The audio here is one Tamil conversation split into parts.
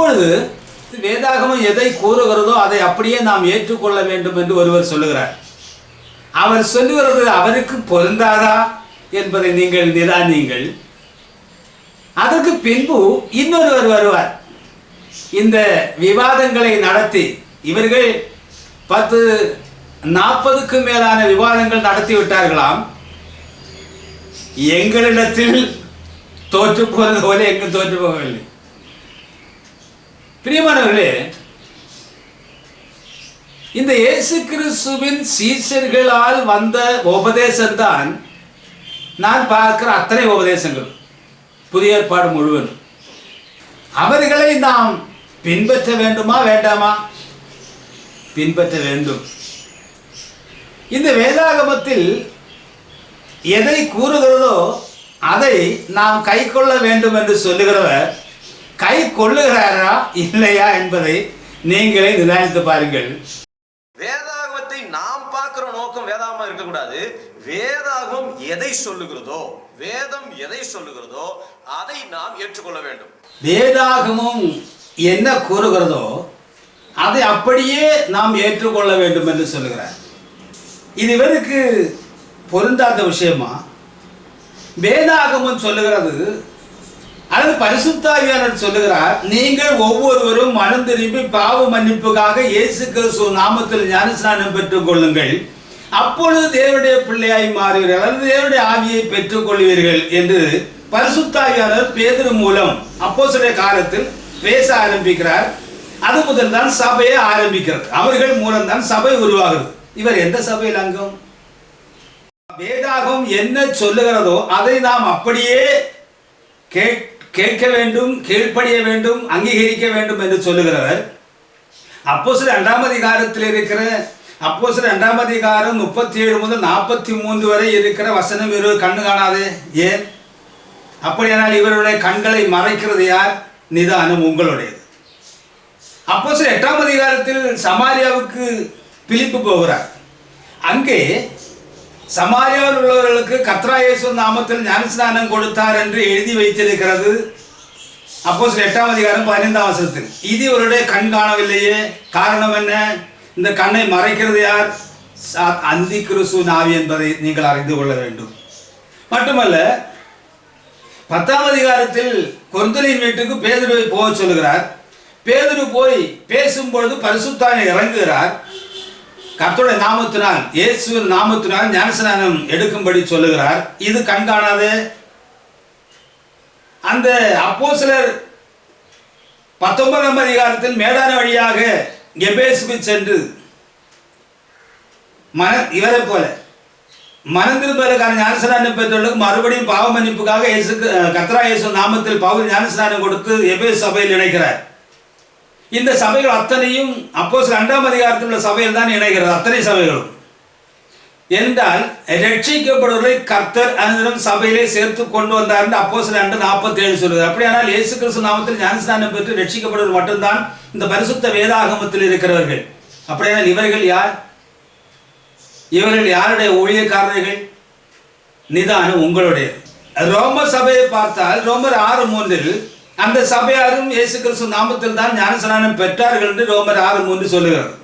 இப்பொழுது வேதாகமம் எதை கூறுகிறதோ அதை அப்படியே நாம் ஏற்றுக்கொள்ள வேண்டும் என்று ஒருவர் சொல்லுகிறார். அவர் சொல்லுகிறது அவருக்கு பொருந்தாதா? என்பதை நீங்கள் நிதானியுங்கள். அதற்கு பின்பு இன்னொருவர் வருவார். இந்த விவாதங்களை நடத்தி இவர்கள் பத்து நாற்பதுக்கு மேலான விவாதங்கள் நடத்தி விட்டார்களாம். எங்களிடத்தில் தோற்று போனது போல எங்கும் தோற்று போகவில்லை. பிரியமானவர்களே இந்த இயேசு கிறிஸ்துவின் சீசர்களால் வந்த உபதேசம்தான் நான் பார்க்கிற அத்தனை உபதேசங்கள் புதிய ஏற்பாடு முழுவதும். அவர்களை நாம் பின்பற்ற வேண்டுமா வேண்டாமா? பின்பற்ற வேண்டும். இந்த வேதாகமத்தில் எதை கூறுகிறதோ அதை நாம் கை கொள்ள வேண்டும் என்று சொல்லுகிறவர் கை கொள்ளுகிறாரா இல்லையா என்பதை நீங்களே நிதானித்து பாருங்கள். வேதாகமத்தை நாம் பார்க்கிற நோக்கம் வேதாகமா இருக்கக்கூடாது. வேதாகம் எதை சொல்லுகிறதோ வேதம் எதை சொல்லுகிறதோ அதை நாம் ஏற்றுக்கொள்ள வேண்டும். வேதாகமும் என்ன கூறுகிறதோ அதை அப்படியே நாம் ஏற்றுக்கொள்ள வேண்டும் என்று சொல்லுகிறார். இது இவருக்கு பொருந்தாத விஷயமா? வேதாகமம் சொல்லுகிறது அல்லது பரிசுத்தாவியாளர் சொல்லுகிறார் நீங்கள் ஒவ்வொருவரும் மனம் திரும்பி பாவ மன்னிப்புக்காக இயேசு கிறிஸ்துவ நாமத்தில் ஞானஸ்நானம் பெற்றுக் கொள்ளுங்கள். அப்பொழுது தேவனுடைய பிள்ளையாய் மாறுவீர்கள் அல்லது தேவனுடைய ஆவியை பெற்றுக் கொள்வீர்கள் என்று பரிசுத்தாவியாளர் பேதுரு மூலம் அப்போஸ்தலர் காலத்தில் பேச ஆரம்பிக்கிறார். அது முதல் தான் சபையை ஆரம்பிக்கிறது. அவர்கள் மூலம் தான் சபை உருவாகிறது. இவர் எந்த சபையில் அங்கம்? வேதாகம் என்ன சொல்லுகிறதோ அதை நாம் அப்படியே கேட்- கேட்க வேண்டும் கீழ்ப்படிய வேண்டும் அங்கீகரிக்க வேண்டும் என்று சொல்லுகிறவர். அப்போ சில இரண்டாம் அதிகாரத்தில் இருக்கிற அப்போ சில இரண்டாம் அதிகாரம் முப்பத்தி ஏழு முதல் நாற்பத்தி மூன்று வரை இருக்கிற வசனம் இரு கண்ணு காணாது. ஏன்? அப்படியானால் இவருடைய கண்களை மறைக்கிறது யார்? நிதானம் உங்களுடையது. அப்போ சில எட்டாம் அதிகாரத்தில் சமாரியாவுக்கு பிலிப்பு போகிறார். அங்கே சமாரியாவில் உள்ளவர்களுக்கு கத்ராயேசு நாமத்தில் ஞானஸ்நானம் கொடுத்தார் என்று எழுதி வைத்திருக்கிறது. அப்போ சில எட்டாம் அதிகாரம் பதினைந்தாம் வருஷத்தில் இது இவருடைய கண் காணவில்லையே. காரணம் என்ன? இந்த கண்ணை மறைக்கிறது யார்? சா- அந்தி கிறிஸ்து நாவி என்பதை நீங்கள் அறிந்து கொள்ள வேண்டும். மட்டுமல்ல பத்தாம் அதிகாரத்தில் கொந்தலின் வீட்டுக்கு பேதுருவை போக சொல்லுகிறார். பேதுரு போய் பேசும்பொழுது பரிசுத்தானை இறங்குகிறார். கர்த்தருடைய நாமத்தினால் இயேசுவின் நாமத்தினால் ஞானஸ்நானம் எடுக்கும்படி சொல்லுகிறார். இது கண்காணாது அந்த அப்போஸ்தலர் பத்தொன்பதாம் அதிகாரத்தில் மேடான வழியாக எபேசுக்கு சென்று மன இவரை போல மனம் திரும்பதற்கான ஞானஸ்நானம் பெற்றவர்களுக்கு மறுபடியும் பாவ மன்னிப்புக்காக இயேசு கத்ரா இயேசு நாமத்தில் பவுல் ஞானஸ்நானம் கொடுத்து எபேஸ் சபையில் இணைக்கிறார். இந்த சபைகள் அத்தனையும் அப்போ இரண்டாம் அதிகாரத்தில் உள்ள சபையில் தான் இணைகிறது அத்தனை சபைகளும். என்றால் ரட்சிக்கப்படுவதை கர்த்தர் அனுதினம் சபையிலே சேர்த்து கொண்டு வந்தார் என்று அப்போ சில ரெண்டு நாற்பத்தி ஏழு சொல்லுது. அப்படியானால் இயேசு கிறிஸ்து நாமத்தில் ஞானஸ்தானம் பெற்று ரட்சிக்கப்படுவது மட்டும்தான் இந்த பரிசுத்த வேதாகமத்தில் இருக்கிறவர்கள். அப்படியானால் இவர்கள் யார்? இவர்கள் யாருடைய ஊழியக்காரர்கள்? நிதானம் உங்களுடைய ரோம சபையை பார்த்தால் ரோமர் ஆறு மூன்றில் அந்த சபையாரும் இயேசு கிறிஸ்து நாமத்தில் தான் ஞானஸ்நானம் பெற்றார்கள் என்று ரோமர் ஆறு மூன்று சொல்லுகிறது.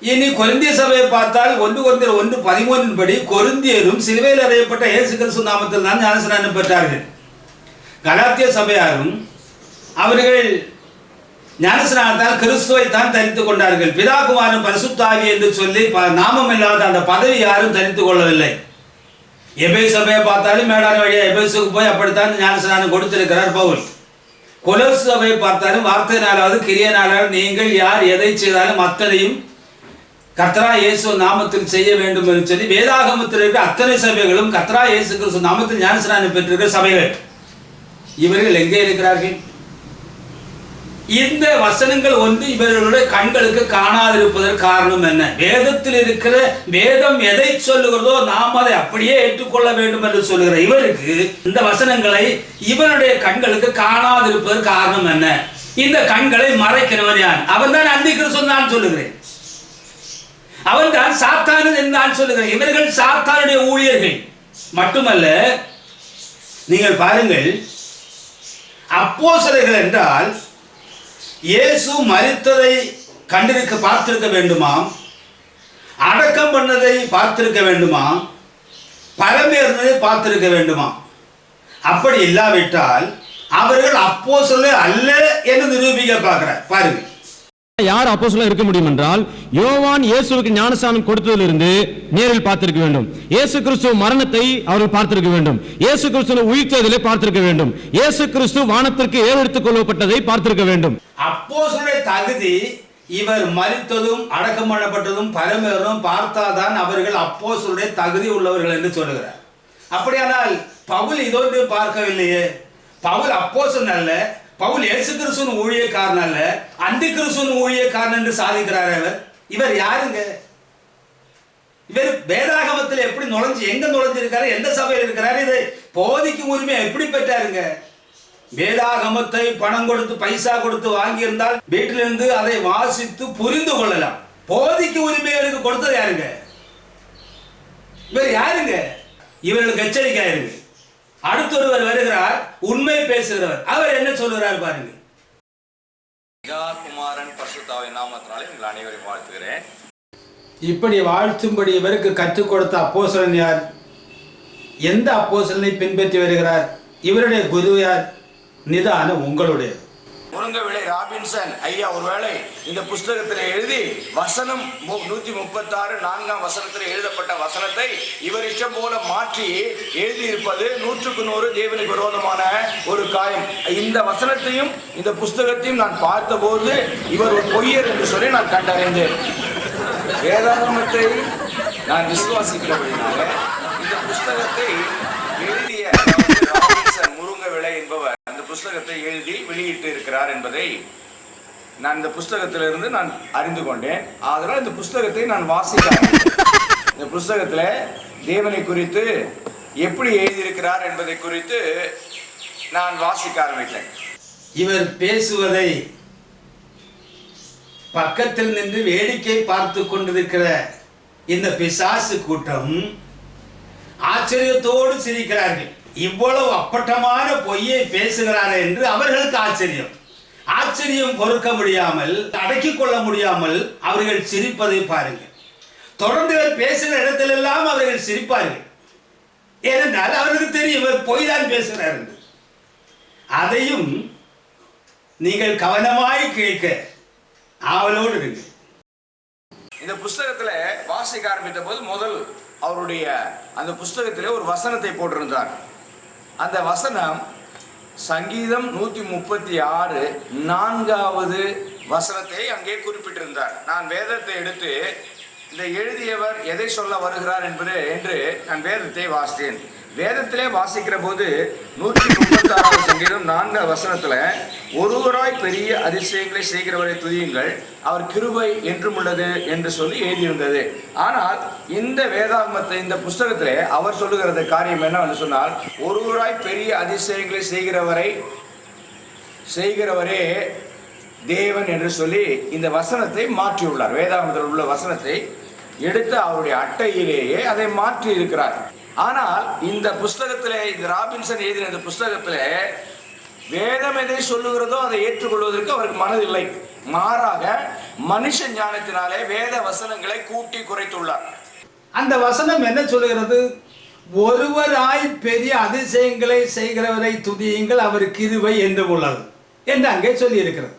இனி கொருந்திய சபையை பார்த்தால் ஒன்று கொரிந்தியர் ஒன்று பதிமூன்றின் படி கொருந்தியரும் சிலுவையில் அறையப்பட்ட இயேசு கிறிஸ்து நாமத்தில் தான் ஞானஸ்நானம் பெற்றார்கள். கலாத்திய சபையாரும் அவர்கள் ஞானஸ்நானத்தால் கிறிஸ்துவை தான் தரித்துக் கொண்டார்கள். பிதாகுமாரன் பரிசுத்தாவி என்று சொல்லி ப- நாமம் இல்லாத அந்த பதவி யாரும் தரித்துக் கொள்ளவில்லை. எபே சபையை பார்த்தாலும் மேடான வழியாக எபேசுக்கு போய் அப்படித்தான் ஞானஸ்நானம் கொடுத்திருக்கிறார் பவுல். கொலோஸ் சபையை பார்த்தாலும் வார்த்தையினாலாவது கிரியனாலாவது நீங்கள் யார் எதை செய்தாலும் அத்தனையும் கத்ரா இயேசு நாமத்தில் செய்ய வேண்டும் என்று சொல்லி வேதாகமத்தில் இருக்கிற அத்தனை சபைகளும் கத்ரா இயேசு கிறிஸ்து நாமத்தில் ஞானஸ்நானம் பெற்றிருக்கிற சபைகள். இவர்கள் எங்கே இருக்கிறார்கள்? இந்த வசனங்கள் வந்து இவர்களுடைய கண்களுக்கு காணாதிருப்பதற்கு காரணம் என்ன? வேதத்தில் இருக்கிற வேதம் எதை சொல்லுகிறதோ நாம் அதை அப்படியே ஏற்றுக்கொள்ள வேண்டும் என்று சொல்லுகிற இவருக்கு இந்த வசனங்களை இவருடைய கண்களுக்கு காணாதிருப்பதற்கு காரணம் என்ன? இந்த கண்களை மறைக்கிறவன் யார்? அவன் தான் அந்தி கிறிஸ்துவன் நான் சொல்லுகிறேன். அவன் தான் சாத்தானது என்று நான் சொல்லுகிறேன். இவர்கள் சாத்தானுடைய ஊழியர்கள். மட்டுமல்ல நீங்கள் பாருங்கள் அப்போஸ்தலர்கள் என்றால் இயேசு மறித்ததை கண்டிருக்க பார்த்திருக்க வேண்டுமாம் அடக்கம் பண்ணதை பார்த்திருக்க வேண்டுமாம் பரமேறினதை பார்த்திருக்க வேண்டுமாம் அப்படி இல்லாவிட்டால் அவர்கள் அப்போ அல்ல என்று நிரூபிக்க பார்க்கிறார். பாருங்கள் யார் அப்போஸ்தலர் இருக்க முடியும் என்றால் யோவான் இயேசுவுக்கு ஞானஸ்தானம் கொடுத்ததிலிருந்து நேரில் பார்த்திருக்க வேண்டும். இயேசு கிறிஸ்து மரணத்தை அவர்கள் பார்த்திருக்க வேண்டும். இயேசு கிறிஸ்து உயிர்த்ததிலே பார்த்திருக்க வேண்டும். இயேசு கிறிஸ்து வானத்திற்கு ஏறெடுத்துக் கொள்ளப்பட்டதை பார்த்திருக்க வேண்டும். அப்போஸ்தலருடைய தகுதி இவர் மறித்ததும் அடக்கம் பண்ணப்பட்டதும் பரமேறும் பார்த்தாதான் அவர்கள் அப்போஸ்தலருடைய தகுதி உள்ளவர்கள் என்று சொல்லுகிறார். அப்படியானால் பவுல் இதோடு பார்க்கவில்லையே? பவுல் அப்போஸ்தலன் அல்ல பவுல் ஏசு கிறிஸ்துவின் ஊழியக்காரன் அல்ல அந்தி கிறிஸ்துவின் ஊழியக்காரன் என்று சாதிக்கிறார் அவர். இவர் யாருங்க? இவர் வேதாகமத்தில் எப்படி நுழைஞ்சு எங்க நுழைஞ்சிருக்காரு எந்த சபையில் இருக்கிறாரு இதை போதிக்கும் உரிமை எப்படி பெற்றாருங்க? வேதாகமத்தை பணம் கொடுத்து பைசா கொடுத்து வாங்கியிருந்தால் வீட்டிலிருந்து அதை வாசித்து புரிந்து கொள்ளலாம். போதிக்கு உரிமை கொடுத்தது யாருங்க? இவர் யாருங்க? இவர்களுக்கு எச்சரிக்கையாயிருங்க அடுத்தொருவர் வருகிறார் உண்மை பேசுகிறவர். அவர் என்ன சொல்லுகிறார் பாருங்க குமாரன் பரிசுத்தாவின் நாமத்தினாலே உங்கள் அனைவரையும் வாழ்த்துகிறேன். இப்படி வாழ்த்தும்படி இவருக்கு கற்றுக் கொடுத்த அப்போஸ்தலன் யார்? எந்த அப்போஸ்தலனை பின்பற்றி வருகிறார்? இவருடைய குரு யார்? நிதானம் உங்களுடையது. முருங்கவிளை ராபின்சன். ஐயா ஒருவேளை இந்த புஸ்தகத்தில் எழுதி வசனம் நூற்றி முப்பத்தாறு நான்காம் வசனத்தில் எழுதப்பட்ட வசனத்தை இவர் இஷ்டம் போல மாற்றி எழுதியிருப்பது நூற்றுக்கு நூறு தேவனுக்கு விரோதமான ஒரு காயம். இந்த வசனத்தையும் இந்த புஸ்தகத்தையும் நான் பார்த்தபோது இவர் ஒரு பொய்யர் என்று சொல்லி நான் கண்டறிந்தேன். வேதாகமத்தை நான் விசுவாசிக்கிறபடினால இந்த புஸ்தகத்தை எழுதிய முருங்கவிளை என்பவர் அந்த புஸ்தகத்தை எழுதி வெளியிட்டு இருக்கிறார் என்பதை நான் இந்த புஸ்தகத்திலிருந்து நான் அறிந்து கொண்டேன். அதனால் இந்த புஸ்தகத்தை நான் வாசிக்க ஆரம்பித்தேன். இந்த புஸ்தகத்தில் தேவனை குறித்து எப்படி எழுதியிருக்கிறார் என்பதை குறித்து நான் வாசிக்க ஆரம்பித்தேன். இவர் பேசுவதை பக்கத்தில் நின்று வேடிக்கை பார்த்து கொண்டிருக்கிற இந்த பிசாசு கூட்டம் ஆச்சரியத்தோடு சிரிக்கிறார்கள். இவ்வளவு அப்பட்டமான பொய்யை பேசுகிறார் என்று அவர்களுக்கு ஆச்சரியம். ஆச்சரியம் பொறுக்க முடியாமல் அடக்கிக் கொள்ள முடியாமல் அவர்கள் சிரிப்பதை பாருங்கள். தொடர்ந்து பேசுகிற இடத்திலெல்லாம் அவர்கள் சிரிப்பார்கள். ஏனென்றால் அவர்களுக்கு தெரியும் இவர் பொய் தான் பேசுகிறார் என்று. அதையும் நீங்கள் கவனமாய் கேட்க ஆவலோடு இருங்க இந்த புஸ்தகத்தில் வாசிக்க ஆரம்பித்த போது முதல் அவருடைய அந்த புஸ்தகத்திலே ஒரு வசனத்தை போட்டிருந்தார். அந்த வசனம் சங்கீதம் நூற்றி முப்பத்தி ஆறு நான்காவது வசனத்தை அங்கே குறிப்பிட்டிருந்தார். நான் வேதத்தை எடுத்து இந்த எழுதியவர் எதை சொல்ல வருகிறார் என்பது என்று நான் வேதத்தை வாசித்தேன். வேதத்திலே வாசிக்கிற போது நூற்றி முப்பத்தி ஆறாவது சங்கீதம் நான்காவது வசனத்துல ஒருவராய் பெரிய அதிசயங்களை செய்கிறவரை துதியுங்கள் அவர் கிருபை என்றும் உள்ளது என்று சொல்லி எழுதியிருந்தது. ஆனால் இந்த வேதாகமத்தை இந்த புஸ்தகத்திலே அவர் சொல்லுகிறது காரியம் என்னவென்று சொன்னால் ஒருவராய் பெரிய அதிசயங்களை செய்கிறவரை செய்கிறவரே தேவன் என்று சொல்லி இந்த வசனத்தை மாற்றியுள்ளார். வேதாகமத்தில் உள்ள வசனத்தை எடுத்து அவருடைய அட்டையிலேயே அதை மாற்றி இருக்கிறார் ஆனால் இந்த புஸ்தகத்தில் இந்த ராபின்சன் எழுதின இந்த புஸ்தகத்தில் வேதம் எதை சொல்லுகிறதோ அதை ஏற்றுக்கொள்வதற்கு அவருக்கு மனதில்லை. மாறாக மனுஷ ஞானத்தினாலே வேத வசனங்களை கூட்டி குறைத்துள்ளார். அந்த வசனம் என்ன சொல்லுகிறது? ஒருவராய் பெரிய அதிசயங்களை செய்கிறவரை துதியுங்கள் அவர் கிருவை என்று உள்ளது என்று அங்கே சொல்லி இருக்கிறது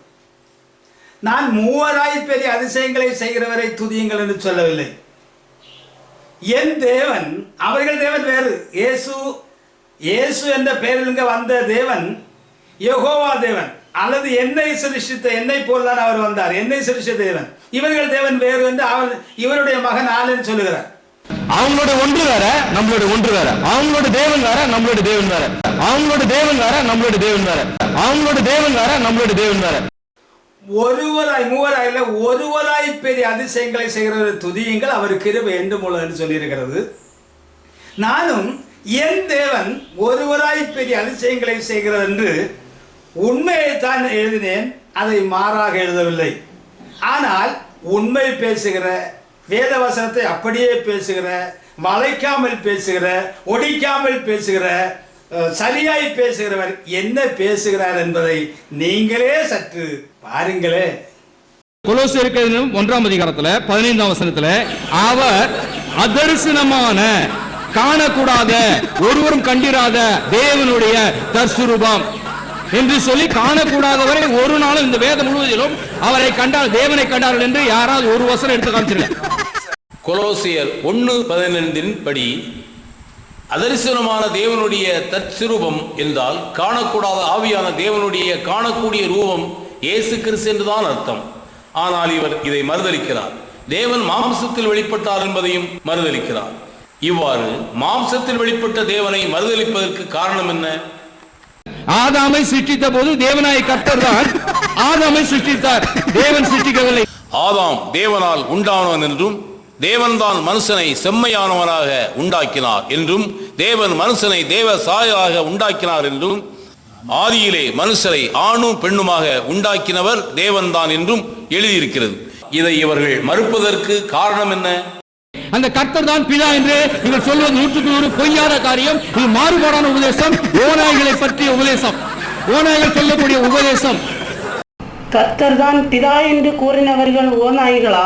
நான் மூவராய் பெரிய அதிசயங்களை செய்கிறவரை துதியுங்கள் என்று சொல்லவில்லை. என் தேவன் அவர்கள் தேவன் வேறு. இயேசு இயேசு என்ற பெயரில் இங்கே வந்த தேவன் யகோவா தேவன். அல்லது என்னை சிருஷித்த என்னை போல்தான் அவர் வந்தார். என்னை சிருஷித்த தேவன். இவர்கள் தேவன் வேறு என்று அவர் இவருடைய மகன் ஆளுன்னு சொல்லுகிறார். அவங்களோட ஒன்று வேற நம்மளோட ஒன்று வேற. அவங்களோட தேவன் வேற நம்மளோட தேவன் வேற. அவங்களோட தேவன் வேற நம்மளோட தேவன் வேற. அவங்களோட தேவன் வேற நம்மளோட தேவன் வேற. ஒருவராய் மூவராய் இல்லை ஒருவராய் பெரிய அதிசயங்களை செய்கிறவர் துதியுங்கள் அவர் கிருபை என்றும் உள்ளதுன்னு சொல்லியிருக்கிறது. நானும் என் தேவன் ஒருவராய் பெரிய அதிசயங்களை செய்கிறது என்று உண்மையைத்தான் எழுதினேன் அதை மாறாக எழுதவில்லை. ஆனால் உண்மை பேசுகிற வேதவசனத்தை அப்படியே பேசுகிற வளைக்காமல் பேசுகிற ஒடிக்காமல் பேசுகிற சரியாய் பேசுகிறவர் என்ன பேசுகிறார் என்பதை நீங்களே சற்று பாருங்களே. கொலோசியருக்கு எழுதின ஒன்றாம் அதிகாரத்துல பதினைந்தாம் வசனத்துல அவர் அதரிசனமான காணக்கூடாத ஒருவரும் கண்டிராத தேவனுடைய தற்சுரூபம் என்று சொல்லி காணக்கூடாதவரை ஒரு நாளும் இந்த வேதம் முழுவதிலும் அவரை கண்டால் தேவனை கண்டார்கள் என்று யாராவது ஒரு வசனம் எடுத்து காமிச்சிருக்க கொலோசியர் ஒன்று பதினைந்தின் படி அதரிசனமான தேவனுடைய தற்சிரூபம் என்றால் காணக்கூடாத ஆவியான தேவனுடைய காணக்கூடிய ரூபம் இயேசு கிறிஸ்து என்றுதான் அர்த்தம். ஆனால் இவர் இதை மறுதலிக்கிறார் தேவன் மாம்சத்தில் வெளிப்பட்டார் என்பதையும் மறுதலிக்கிறார் இவ்வாறு மாம்சத்தில் வெளிப்பட்ட தேவனை மறுதலிப்பதற்கு காரணம் என்ன? ஆதாமை சிருஷ்டித்த போது தேவனாய கர்த்தர் தான் ஆதாமை சிருஷ்டித்தார். தேவன் சிருஷ்டிக்கவில்லை. ஆதாம் தேவனால் உண்டானவன் என்றும் தேவன்தான் மனுஷனை செம்மையானவனாக உண்டாக்கினார் என்றும் தேவன் மனுஷனை தேவ சாயலாக உண்டாக்கினார் என்றும் ஆதியிலே மனுஷரை ஆணும் பெண்ணுமாக உண்டாக்கினவர் தேவன்தான் என்றும் எழுதியிருக்கிறது. இதை இவர்கள் மறுப்பதற்கு காரணம் என்ன? அந்த கர்த்தர் தான் பிதா என்று இவர் சொல்வது நூற்றுக்கு நூறு பொய்யான காரியம். இது மாறுபாடான உபதேசம். ஓநாய்களை பற்றிய உபதேசம். ஓநாய்கள் சொல்லக்கூடிய உபதேசம். கர்த்தர் தான் பிதா என்று கூறினவர்கள் ஓநாய்களா?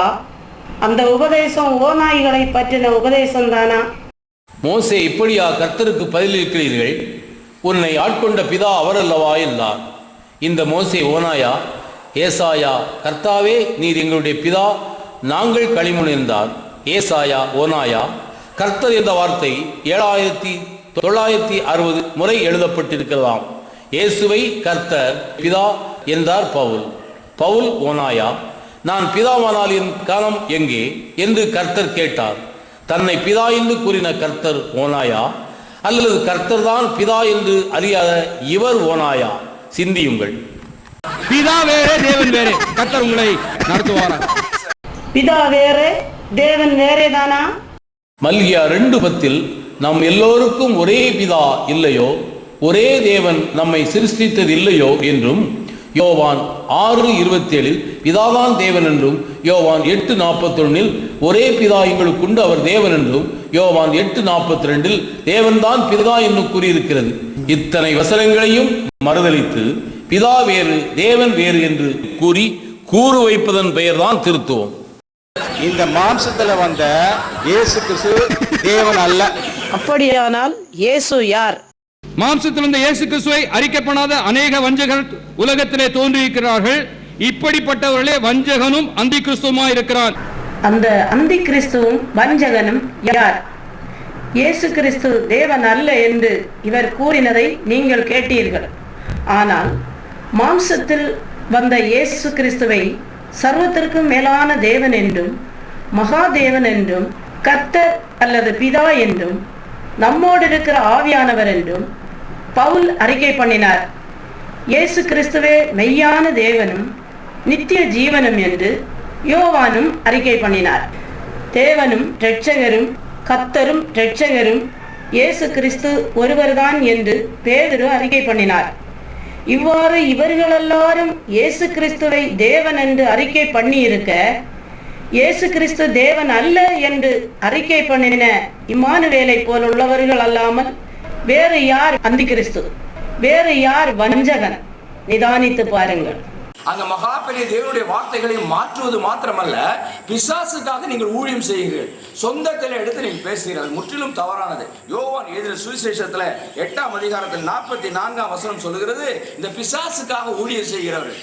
அந்த உபதேசம் ஓநாய்களை பற்றின உபதேசம் தானா மோசே இப்படியா கர்த்தருக்கு பதிலளிக்கிறீர்கள்? உன்னை ஆட்கொண்ட பிதா அவரல்லவா என்றார். இந்த மோசே ஓனாயா ஏசாயா கர்த்தாவே நீர் எங்களுடைய பிதா நாங்கள் களிமுன் என்றார். ஏசாயா ஓனாயா கர்த்தர் என்ற வார்த்தை ஏழாயிரத்தி தொள்ளாயிரத்தி அறுபது முறை எழுதப்பட்டிருக்கலாம். இயேசுவை கர்த்தர் பிதா என்றார் பவுல். பவுல் ஓனாயா நான் பிதாவானால் என் காலம் எங்கே? என்று கர்த்தர் கேட்டார். தன்னை பிதா என்று கூறின கர்த்தர் ஓனாயா? அல்லது கர்த்தர் தான் பிதா என்று அறியாத இவர் ஓனாயா? சிந்தியுங்கள். பிதா வேறே தேவன் வேறே. கர்த்தர் உங்களை நடத்துவாரா பிதா வேறு தேவன் வேறே தானா? மல்கியா ரெண்டு பத்தில் நம் எல்லோருக்கும் ஒரே பிதா இல்லையோ? ஒரே தேவன் நம்மை சிருஷ்டித்தது இல்லையோ என்றும் யோவான் ஆறு இருபத்தேழில் பிதாதான் தேவன் என்றும் யோவான் எட்டு நாற்பத்தொன்னில் ஒரே பிதா எங்களுக்குண்டு அவர் தேவன் என்றும் யோவான் எட்டு நாற்பத்தி ரெண்டில் தேவன்தான் பிதா என்னும் கூறியிருக்கிறது. இத்தனை வசனங்களையும் மறுதலித்து பிதா வேறு தேவன் வேறு என்று கூறி கூறு வைப்பதன் பெயர்தான் திருத்துவம். இந்த மாம்சத்துல வந்த இயேசு கிறிஸ்து தேவன் அல்ல. அப்படியானால் இயேசு யார்? மாம்சத்திலிருந்த இயேசு கிறிஸ்துவை அறிக்கப்படாத அநேக வஞ்சகர் உலகத்திலே தோன்றியிருக்கிறார்கள். இப்படிப்பட்டவர்களே வஞ்சகனும் அந்தி கிறிஸ்துவமா இருக்கிறான் அந்த அந்தி கிறிஸ்துவும் வஞ்சகனும் யார்? இயேசு கிறிஸ்து தேவன் அல்ல என்று இவர் கூறினதை நீங்கள் கேட்டீர்கள். ஆனால் மாம்சத்தில் வந்த இயேசு கிறிஸ்துவை சர்வத்திற்கும் மேலான தேவன் என்றும் மகாதேவன் என்றும் கர்த்தர் அல்லது பிதா என்றும் நம்மோடு இருக்கிற ஆவியானவர் என்றும் பவுல் அறிக்கை பண்ணினார். இயேசு கிறிஸ்துவே மெய்யான தேவனும் நித்திய ஜீவனும் என்று யோவானும் அறிக்கை பண்ணினார். தேவனும் இரட்சகரும் கத்தரும் இரட்சகரும் இயேசு கிறிஸ்து ஒருவர்தான் என்று பேதுரு அறிக்கை பண்ணினார். இவ்வாறு இவர்களெல்லாரும் இயேசு கிறிஸ்துவை தேவன் என்று அறிக்கை பண்ணியிருக்க இயேசு கிறிஸ்து தேவன் அல்ல என்று அறிக்கை பண்ணின இம்மானுவேலை போல் உள்ளவர்கள் அல்லாமல் வேறு யார் அந்தி கிறிஸ்து வேறு யார் வஞ்சகன்? நிதானித்து பாருங்கள். அந்த மகா பெரிய தேவனுடைய வார்த்தைகளை மாற்றுவது மாத்திரமல்ல பிசாசுக்காக நீங்கள் ஊழியம் செய்கிறீர்கள் சொந்தத்தில் எடுத்து நீங்கள் பேசுகிறீர்கள். முற்றிலும் தவறானது. யோவான் எதிர சுவிசேஷத்துல எட்டாம் அதிகாரத்தில் நாற்பத்தி நான்காம் வசனம் சொல்லுகிறது இந்த பிசாசுக்காக ஊழியம் செய்கிறவர்கள்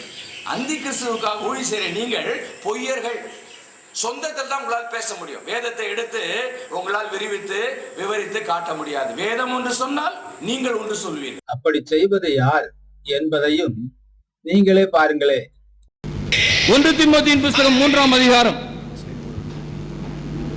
அந்தி கிறிஸ்துவுக்காக ஊழியம் செய்கிற நீங்கள் பொய்யர்கள் சொந்தத்தில் தான் உங்களால் பேச முடியும். வேதத்தை எடுத்து உங்களால் விரிவித்து விவரித்து காட்ட முடியாது. வேதம் ஒன்று சொன்னால் நீங்கள் ஒன்று சொல்வீர்கள். அப்படி செய்வது யார் என்பதையும் நீங்களே பாருங்களே. ஒன்று திமுத்தின் புஸ்தகம் மூன்றாம் அதிகாரம்.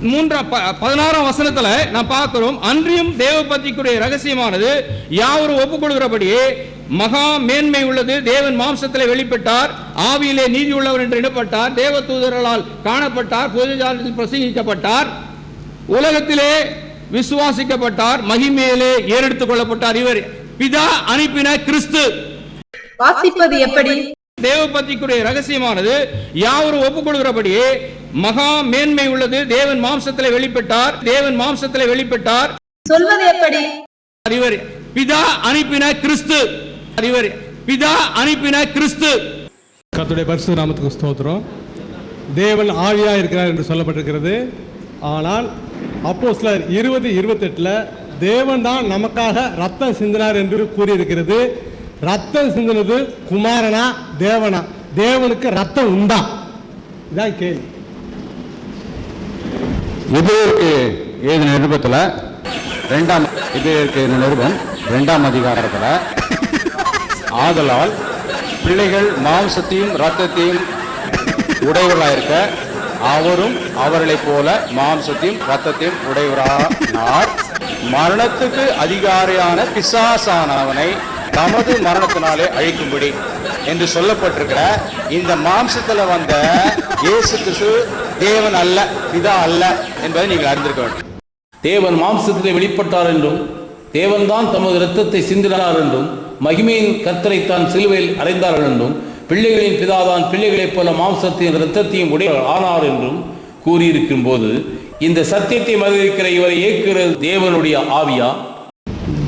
மூன்றாம் பதினாறாம் வசனத்துல நான் பார்க்கிறோம் அன்றியும் தேவ ரகசியமானது யாவரும் ஒப்புக்கொள்கிறபடியே மகா மேன்மை உள்ளது தேவன் மாம்சத்திலே வெளிப்பட்டார் ஆவியிலே நீதி உள்ளவர் என்று எண்ணப்பட்டார் தேவ தூதர்களால் காணப்பட்டார் பொதுஜாலத்தில் பிரசங்கிக்கப்பட்டார் உலகத்திலே விசுவாசிக்கப்பட்டார் மகிமையிலே ஏறெடுத்துக் கொள்ளப்பட்டார் இவர். பிதா அனுப்பின கிறிஸ்து. வாசிப்பது எப்படி? தேவபக்திக்குரிய ரகசியமானது யாவரும் ஒப்புக்கொள்கிறபடியே மகா மேன்மை உள்ளது. தேவன் மாம்சத்திலே வெளிப்பட்டார். தேவன் மாம்சத்திலே வெளிப்பட்டார். சொல்வது எப்படி? இவர் பிதா அனுப்பின கிறிஸ்து. இவர் பிதா அனுப்பின கிறிஸ்து. கர்த்தருடைய பரிசு நாமத்துக்கு ஸ்தோத்திரம். தேவன் ஆவியா இருக்கிறார் என்று சொல்லப்பட்டிருக்கிறது. ஆனால் அப்போ சிலர் இருபது இருபத்தெட்டில் தேவன் தான் நமக்காக ரத்தம் சிந்தினார் என்று கூறியிருக்கிறது. ரத்தம் சிந்தினது குமாரனா தேவனா? தேவனுக்கு ரத்தம் உண்டா? இதான் கேள்வி. இது இருக்கு ஏது நிருபத்தில்? ரெண்டாம் எபிரேயருக்கு எழுதின நிருபம்? ரெண்டாம் அதிகாரத்தில் ஆதலால் பிள்ளைகள் மாம்சத்தையும் இரத்தத்தையும் உடையவர்களாயிருக்க அவரும் அவர்களைப் போல மாம்சத்தையும் ரத்தத்தையும் உடையவரானார். மரணத்துக்கு அதிகாரியான பிசாசானவனை தமது மரணத்தினாலே அழிக்கும்படி என்று சொல்லப்பட்டிருக்கிற இந்த மாம்சத்தில் வந்த இயேசு கிறிஸ்து தேவன் அல்ல பிதா அல்ல என்பதை நீங்கள் அறிந்திருக்க வேண்டும். தேவன் மாம்சத்திலே வெளிப்பட்டார் என்றும் தேவன்தான் தமது இரத்தத்தை சிந்தினார் என்றும் மகிமையின் கர்த்தரை தான் சிலுவையில் அறைந்தார்கள் என்றும் பிள்ளைகளின் பிதாதான் பிள்ளைகளைப் போல மாம்சத்தையும் இரத்தத்தையும் உடையவர் ஆனார் என்றும் கூறியிருக்கும் போது இந்த சத்தியத்தை மதிக்கிற இவரை இயக்குகிற தேவனுடைய ஆவியா?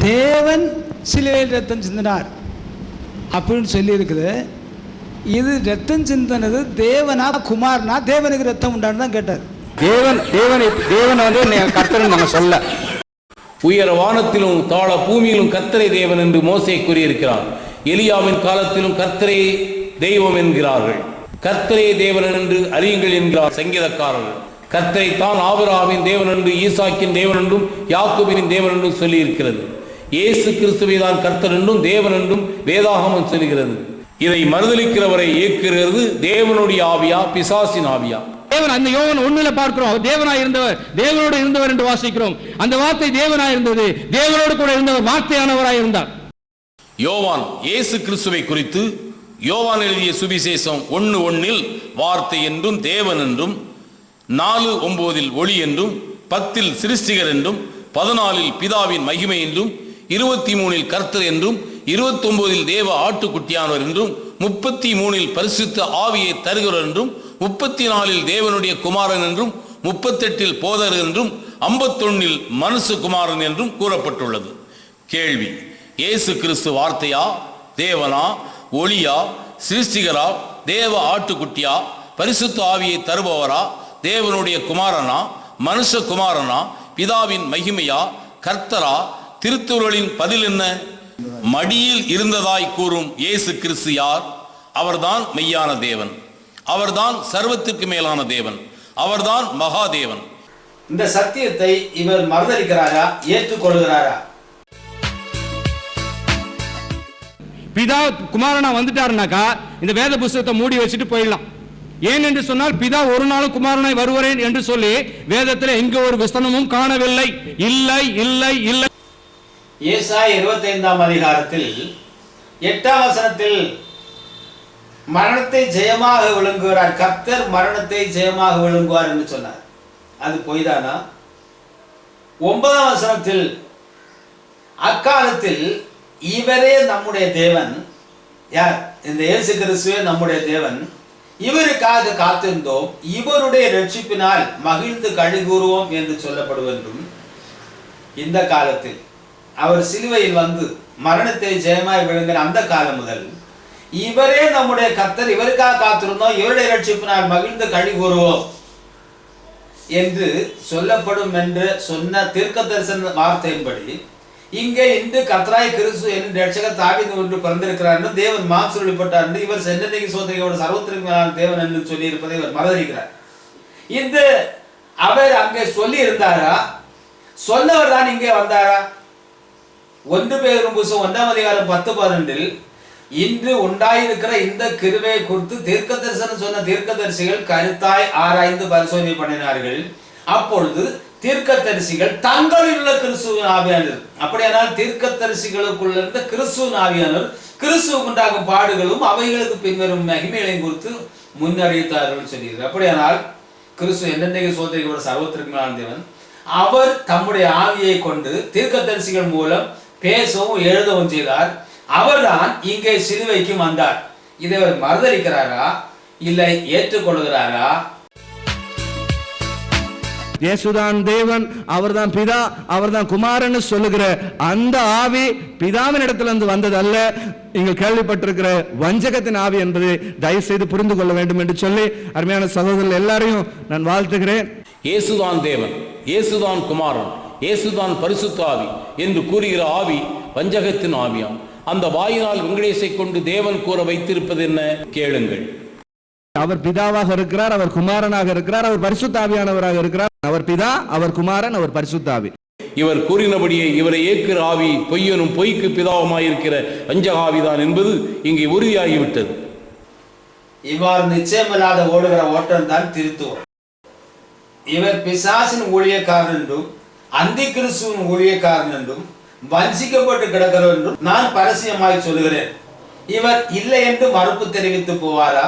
தேவன் சிலுவையில் ரத்தம் சிந்தினார் அப்படின்னு சொல்லியிருக்குது. இது ரத்தம் சிந்தினது தேவனா குமாரனா தேவனுக்கு ரத்தம் உண்டான்னு தான் கேட்டார். தேவன் தேவன் தேவன் வந்து சொல்ல. உயர வானத்திலும் தாழ பூமியிலும் கர்த்தரை தேவன் என்று மோசே கூறியிருக்கிறார். எலியாவின் காலத்திலும் கர்த்தரே தெய்வம் என்கிறார்கள். கர்த்தரே தேவன் என்று அறியுங்கள் என்கிறார் சங்கீதக்காரர்கள். கர்த்தரை தான் ஆபிரகாமின் தேவன் என்று ஈசாக்கின் தேவன் என்றும் யாக்கோபின் தேவன் என்றும் சொல்லியிருக்கிறது. இயேசு கிறிஸ்துவை தான் கர்த்தர் என்றும் தேவன் என்றும் வேதாகமம் சொல்கிறது இதை மறுதலிக்கிறவரை இயக்குகிறது தேவனுடைய ஆவியா பிசாசின் ஆவியா? தேவன் அந்த யோவன் ஒண்ணுல பார்க்கிறோம். அவர் தேவனாய் இருந்தவர் தேவனோடு இருந்தவர் என்று வாசிக்கிறோம். அந்த வார்த்தை தேவனாய் இருந்தது தேவனோடு கூட இருந்தவர் வார்த்தையானவராய் இருந்தார். யோவான் இயேசு கிறிஸ்துவை குறித்து யோவான் எழுதிய சுவிசேஷம் ஒன்று ஒன்னில் வார்த்தை என்றும் தேவன் என்றும் நாலு ஒன்பதில் ஒளி என்றும் பத்தில் சிருஷ்டிகர் என்றும் பதினாலில் பிதாவின் மகிமை என்றும் இருபத்தி மூணில் கர்த்தர் என்றும் இருபத்தொன்பதில் தேவ ஆட்டுக்குட்டியானவர் என்றும் முப்பத்தி மூணில் பரிசுத்த ஆவியை தருகிறவர் என்றும் முப்பத்தி நாலில் தேவனுடைய குமாரன் என்றும் முப்பத்தெட்டில் போதர் என்றும் ஐம்பத்தொன்னில் மனுசு குமாரன் என்றும் கூறப்பட்டுள்ளது. கேள்வி இயேசு கிறிஸ்து வார்த்தையா தேவனா ஒளியா சிருஷ்டிகரா தேவ ஆட்டுக்குட்டியா பரிசுத்த ஆவியை தருபவரா தேவனுடைய குமாரனா மனுஷ குமாரனா பிதாவின் மகிமையா கர்த்தரா திருத்துறளின் பதில் என்ன? மடியில் இருந்ததாய் கூறும் இயேசு கிறிஸ்து யார்? அவர்தான் மெய்யான தேவன். அவர்தான் சர்வத்திற்கு மேலான தேவன். அவர்தான் மகாதேவன். இந்த சத்தியத்தை இவர் மறுதளிக்கிறாரா ஏற்றுக்கொள்கிறாரா? பிதா குமாரனா வந்துட்டாருனாக்கா இந்த வேத புஸ்தகத்தை மூடி வச்சுட்டு போயிடலாம். ஏன் என்று சொன்னால் பிதா ஒரு நாளும் குமாரனாய் வருவரேன் என்று சொல்லி வேதத்தில் எங்க ஒரு வசனமும் காணவில்லை. இல்லை இல்லை இல்லை ஏசாய் இருபத்தைந்தாம் அதிகாரத்தில் எட்டாம் வசனத்தில் மரணத்தை ஜெயமாக விழுங்குகிறார் கர்த்தர் மரணத்தை ஜெயமாக விழுங்குவார் என்று சொன்னார். அது பொய்தானா? ஒன்பதாம் வசனத்தில் அக்காலத்தில் இவரே நம்முடைய தேவன். யார்? இந்த இயேசு கிறிஸ்துவே நம்முடைய தேவன். இவருக்காக காத்திருந்தோம். இவருடைய ரட்சிப்பினால் மகிழ்ந்து கழிகூறுவோம் என்று சொல்லப்படுவென்றும் இந்த காலத்தில். அவர் சிலுவையில் வந்து மரணத்தை ஜெயமாய் விழுங்கின அந்த காலம் முதல் இவரே நம்முடைய கத்தர் இவருக்காக காத்திருந்தோம் இவருடைய ரட்சிப்பினால் மகிழ்ந்து கழி கூறுவோம் என்று சொல்லப்படும் என்று சொன்ன தீர்க்க தரிசன வார்த்தையின்படி இங்கே இன்று கத்ராய் கிறிஸ்து என்று ரட்சகர் தாவிது ஒன்று பிறந்திருக்கிறார் என்று தேவன் மாம்சம் என்று இவர் சென்னனைக்கு சோதனையோட சர்வத்திற்கு தேவன் என்று சொல்லி இருப்பதை இவர் மறந்திருக்கிறார். இந்த அவர் அங்கே சொல்லி இருந்தாரா சொன்னவர் தான் இங்கே வந்தாரா? ஒன்று பேரும் புஸ்தகம் ஒன்றாம் அதிகாரம் பத்து பதினெண்டில் இன்று உண்டாயிருக்கிற இந்த கிருவையை குறித்து தீர்க்க தரிசனம் சொன்ன தீர்க்க தரிசிகள் கருத்தாய் ஆராய்ந்து பரிசோதனை பண்ணினார்கள். அப்பொழுது தீர்க்கதரிசிகள் தங்களில் உள்ள கிறிஸ்துவின் ஆவியானவர். அப்படியானால் தீர்க்கதரிசிகளுக்குள்ள இருந்த கிறிஸ்துவின் ஆவியானவர் கிறிஸ்துவுக்கு உண்டாகும் பாடுகளும் அவைகளுக்கு பின்வரும் மகிமைகளையும் குறித்து முன்னறிவித்தார்கள் சொல்லியிருக்கிறார். அப்படியானால் கிறிஸ்து என்னென்னைக்கு சோதனைகளோட சர்வத்திற்கு தேவன் அவர் தம்முடைய ஆவியை கொண்டு தீர்க்க தரிசிகள் மூலம் பேசவும் எழுதவும் செய்தார். அவர்தான் இங்கே சிலுவைக்கு வந்தார். இதை அவர் மறுதளிக்கிறாரா? இல்லை ஏற்றுக்கொள்கிறாரா? இயேசுதான் தேவன் அவர்தான் பிதா அவர்தான் குமாரன்னு சொல்லுகிற அந்த ஆவி பிதாவின் இடத்துல இருந்து வந்தது அல்ல நீங்கள் கேள்விப்பட்டிருக்கிற வஞ்சகத்தின் ஆவி என்பதை தயவு செய்து புரிந்து கொள்ள வேண்டும் என்று சொல்லி அருமையான சகோதரர்கள் எல்லாரையும் நான் வாழ்த்துகிறேன். இயேசுதான் தேவன் இயேசுதான் குமாரன். இயேசுதான் பரிசுத்த ஆவி என்று கூறுகிற ஆவி வஞ்சகத்தின் ஆவியாம். அந்த வாயினால் வெங்கடேசை கொண்டு தேவன் கூற வைத்திருப்பது என்ன? கேளுங்கள். அவர் பிதாவாக இருக்கிறார் அவர் குமாரனாக இருக்கிறார் அவர் பரிசுத்தாவியானவராக இருக்கிறார். அவர் பிதா அவர் குமாரன் அவர் பரிசுத்தாவி இவர் கூறினபடியே இவரை ஏற்கிற ஆவி பொய்யனும் பொய்க்கு பிதாவுமாயிருக்கிற வஞ்சக ஆவிதான் என்பது இங்கே உறுதியாகிவிட்டது. இவ்வாறு நிச்சயமில்லாத ஓடுகிற ஓட்டம் தான் திருத்துவம். இவர் பிசாசின் ஊழியக்காரன் என்றும் அந்தி கிறிஸ்துவின் ஊழியக்காரன் என்றும் வஞ்சிக்கப்பட்டு கிடக்கிறோம் என்றும் நான் பரசியமாய் சொல்லுகிறேன். இவர் இல்லை என்று மறுப்பு தெரிவித்து போவாரா?